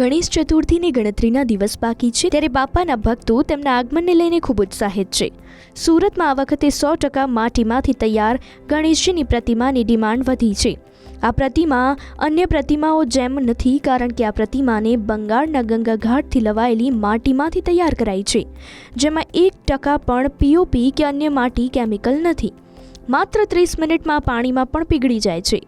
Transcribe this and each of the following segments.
ગણેશ ચતુર્થીની ગણતરીના દિવસ બાકી છે ત્યારે બાપાના ભક્તો તેમના આગમનને લઈને ખૂબ ઉત્સાહિત છે. સુરતમાં આ વખતે સો ટકા માટીમાંથી તૈયાર ગણેશજીની પ્રતિમાની ડિમાન્ડ વધી છે. આ પ્રતિમા અન્ય પ્રતિમાઓ જેમ નથી કારણ કે આ પ્રતિમાને બંગાળના ગંગા ઘાટથી લવાયેલી માટીમાંથી તૈયાર કરાઈ છે, જેમાં એક ટકા પણ પીઓપી કે અન્ય માટી કેમિકલ નથી. માત્ર ત્રીસ મિનિટમાં પાણીમાં પણ પીગળી જાય છે.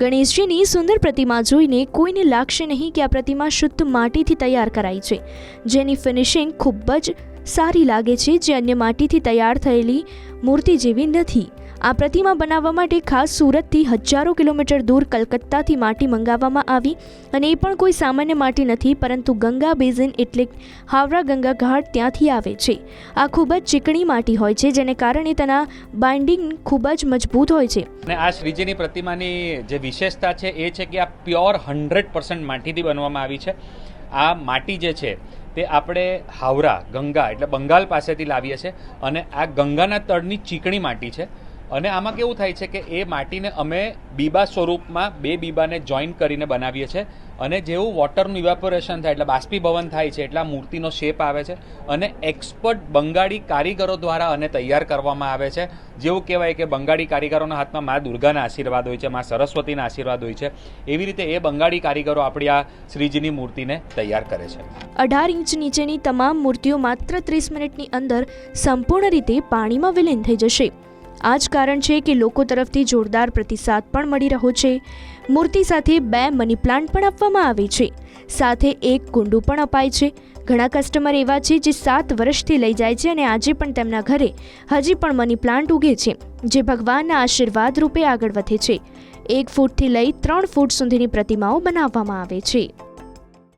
ગણેશજીની સુંદર પ્રતિમા જોઈને કોઈને લાગશે નહીં કે આ પ્રતિમા શુદ્ધ માટીથી તૈયાર કરાઈ છે. જેની ફિનિશિંગ ખૂબ જ સારી લાગે છે જે અન્ય માટીથી તૈયાર થયેલી મૂર્તિ જેવી નથી. આ પ્રતિમા બનાવવા માટે ખાસ સુરતથી હજારો કિલોમીટર દૂર કલકત્તાથી માટી મંગાવવામાં આવી અને એ પણ કોઈ સામાન્ય માટી નથી, પરંતુ ગંગા બેઝિન એટલે હાવરા ગંગા ઘાટ ત્યાંથી આવે છે. આ ખૂબ જ ચીકણી માટી હોય છે, જેને કારણે તેના બાઇન્ડિંગ ખૂબ જ મજબૂત હોય છે. અને આ શ્રીજીની પ્રતિમાની જે વિશેષતા છે એ છે કે આ પ્યોર હંડ્રેડ પર્સન્ટ માટીથી બનવામાં આવી છે. આ માટી જે છે તે આપણે હાવરા, ગંગા એટલે બંગાળ પાસેથી લાવીએ છીએ અને આ ગંગાના તળની ચીકણી માટી છે. અને આમાં કેવું થાય છે કે એ માટીને અમે બીબા સ્વરૂપમાં બે બીબાને જોઈન કરીને બનાવીએ છીએ અને જેવું વોટરનું ઇવેપોરેશન થાય એટલે બાષ્પીભવન થાય છે એટલે આ મૂર્તિનો શેપ આવે છે અને એક્સપર્ટ બંગાળી કારીગરો દ્વારા અને તૈયાર કરવામાં આવે છે. જેવું કહેવાય કે બંગાળી કારીગરોના હાથમાં મા દુર્ગાના આશીર્વાદ હોય છે, મા સરસ્વતીના આશીર્વાદ હોય છે. એવી રીતે એ બંગાળી કારીગરો આપણી આ શ્રીજીની મૂર્તિને તૈયાર કરે છે. અઢાર ઇંચ નીચેની તમામ મૂર્તિઓ માત્ર ત્રીસ મિનિટની અંદર સંપૂર્ણ રીતે પાણીમાં વિલીન થઈ જશે. આ જ કારણ છે કે લોકો તરફથી જોરદાર પ્રતિસાદ પણ મળી રહ્યો છે. મૂર્તિ સાથે બે મની પ્લાન્ટ પણ આપવામાં આવે છે. સાથે એક કુંડું પણ અપાય છે. ઘણા કસ્ટમર એવા છે જે સાત વર્ષથી લઈ જાય છે અને આજે પણ તેમના ઘરે હજી પણ મની પ્લાન્ટ ઉગે છે, જે ભગવાનના આશીર્વાદ રૂપે આગળ વધે છે. એક ફૂટથી લઈ ત્રણ ફૂટ સુધીની પ્રતિમાઓ બનાવવામાં આવે છે.